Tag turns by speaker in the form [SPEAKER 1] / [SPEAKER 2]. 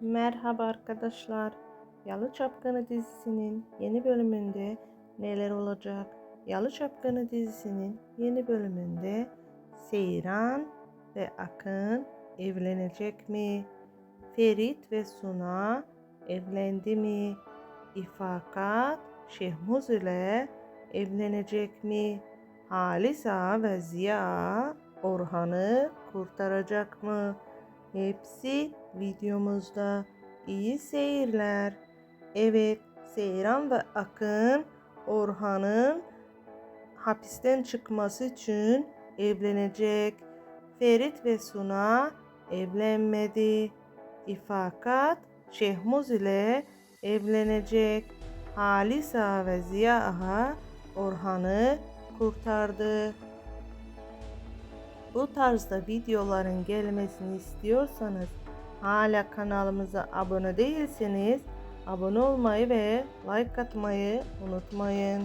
[SPEAKER 1] Merhaba arkadaşlar. Yalı Çapkını dizisinin yeni bölümünde neler olacak? Yalı Çapkını dizisinin yeni bölümünde Seyran ve Akın evlenecek mi? Ferit ve Suna evlendi mi? İfakat Şehmuz ile evlenecek mi? Halisa ve Ziya Orhan'ı kurtaracak mı? Hepsi videomuzda. İyi seyirler. Evet, Seyran ve Akın Orhan'ın hapisten çıkması için evlenecek. Ferit ve Suna evlenmedi. İfakat Şehmuz ile evlenecek. Halisa ve Ziya Ağa Orhan'ı kurtardı. Bu tarzda videoların gelmesini istiyorsanız hala kanalımıza abone değilseniz abone olmayı ve like atmayı unutmayın.